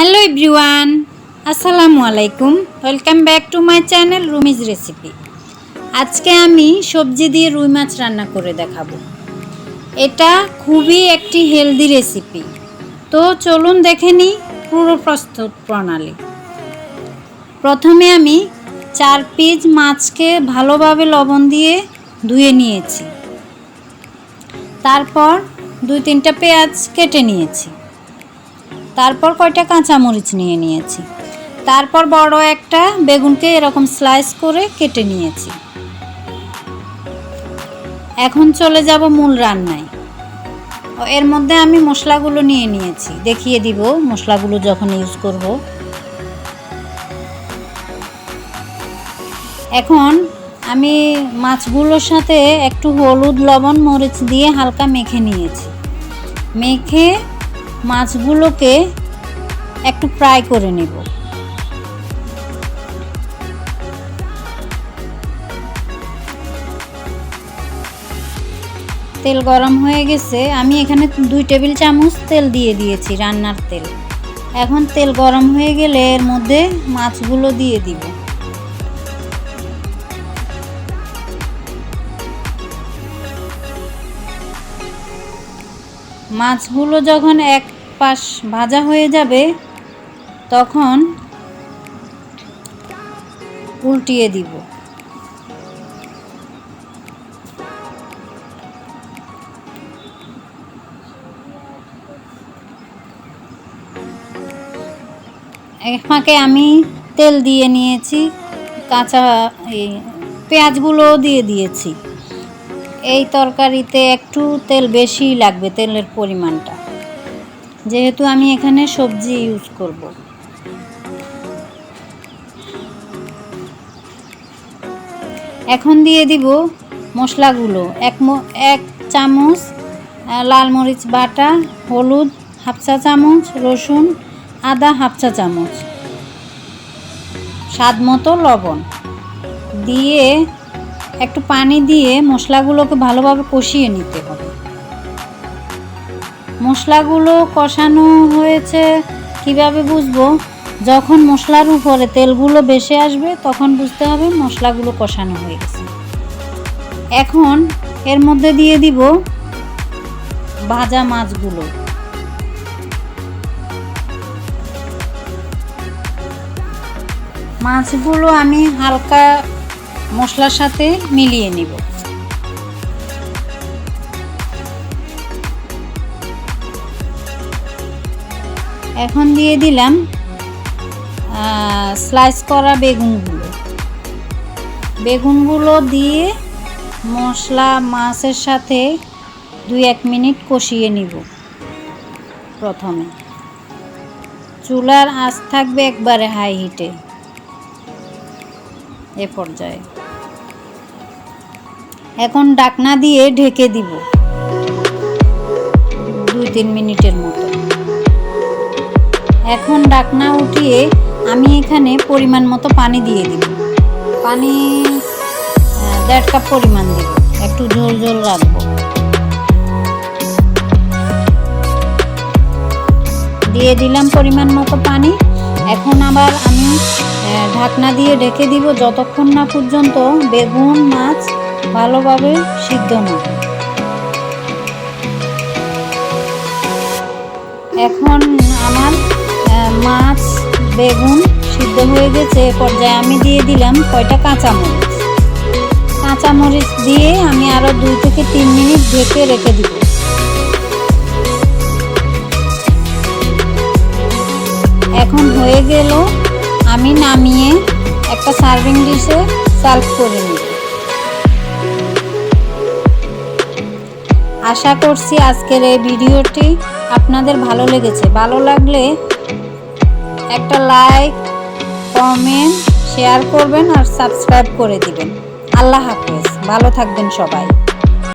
Hello everyone, আসসালামু আলাইকুম। Welcome back to my channel Rumi's recipe আজকে আমি সবজি দিয়ে রুই মাছ রান্না করে দেখাবো। এটা খুবই একটি হেলদি রেসিপি তো চলুন দেখে নিই পুরো প্রস্তুত প্রণালী। প্রথমে আমি চার পিস মাছকে ভালোভাবে লবণ দিয়ে ধুয়ে নিয়েছি। তারপর দুই তিনটা পেঁয়াজ কেটে নিয়েছি। তারপর কয়টা কাঁচামরিচ নিয়ে নিয়েছি। তারপর বড় একটা বেগুনকে এরকম স্লাইস করে কেটে নিয়েছি। এখন চলে যাব মূল রান্নায়। এর মধ্যে আমি মশলাগুলো নিয়ে নিয়েছি। দেখিয়ে দিব মশলাগুলো যখন ইউজ করব। এখন আমি মাছগুলোর সাথে একটু হলুদ, লবণ, মরিচ দিয়ে হালকা মেখে নিয়েছি। মেখে মাছগুলোকে একটু ফ্রাই করে নেব। তেল গরম হয়ে গেছে। আমি এখানে দুই টেবিল চামচ তেল দিয়ে দিয়েছি রান্নার তেল। এখন তেল গরম হয়ে গেলে এর মধ্যে মাছগুলো দিয়ে দিব। মাছগুলো যখন এক পাশ ভাজা হয়ে যাবে, তখন উল্টিয়ে দিব। ফাঁকে আমি তেল দিয়ে নিয়েছি, কাঁচা এই পেঁয়াজগুলোও দিয়ে দিয়েছি। এই তরকারিতে একটু তেল বেশিই লাগবে, তেলের পরিমাণটা। যেহেতু আমি এখানে সবজি ইউজ করব। এখন দিয়ে দিব মশলাগুলো। এক এক চামচ লাল মরিচ বাটা, হলুদ হাফ চা চামচ, রসুন আদা হাফ চা চামচ। স্বাদ মতো লবণ। দিয়ে একটু পানি দিয়ে মশলাগুলোকে ভালোভাবে কষিয়ে নিতে হবে। মশলাগুলো কষানো হয়েছে কীভাবে বুঝব? যখন মশলার উপরে তেলগুলো বেশি আসবে, তখন বুঝতে হবে মশলাগুলো কষানো হয়ে গেছে। এখন এর মধ্যে দিয়ে দিব ভাজা মাছগুলো। মাছগুলো আমি হালকা মশলার সাথে মিলিয়ে নিব। এখন দিয়ে দিলাম স্লাইস করা বেগুনগুলো। বেগুনগুলো দিয়ে মশলা মাছের সাথে দুই এক মিনিট কষিয়ে নিব প্রথমে। চুলার আঁচ থাকবে একবারে হাই হিটে এ পর্যায়ে। এখন ডাকনা দিয়ে ঢেকে দিব। দুই তিন মিনিটের মতো। এখন ডাকনা উঠিয়ে আমি এখানে পরিমাণ মতো পানি দিয়ে দিব। পানি দেড় কাপ পরিমাণ দিব। একটু ঝোল ঝোল রাখব। দিয়ে দিলাম পরিমাণ মতো পানি। এখন আবার আমি ঢাকনা দিয়ে ঢেকে দিব। যতক্ষণ না পর্যন্ত বেগুন, মাছ ভালোভাবে সিদ্ধ না। এখন আমার মাছ, বেগুন সিদ্ধ হয়ে গেছে। এ পর্যায়ে আমি দিয়ে দিলাম কয়টা কাঁচামরিচ। কাঁচামরিচ দিয়ে আমি আরও দুই থেকে তিন মিনিট ঢেকে রেখে দিব। এখন হয়ে গেল, আমি নামিয়ে একটা সার্ভিং ডিশে সার্ভ করে নিব। আশা করছি আজকের এই ভিডিওটি আপনাদের ভালো লেগেছে। ভালো লাগলে একটা লাইক, কমেন্ট, শেয়ার করবেন আর সাবস্ক্রাইব করে দিবেন। আল্লাহ হাফেজ। ভালো থাকবেন সবাই।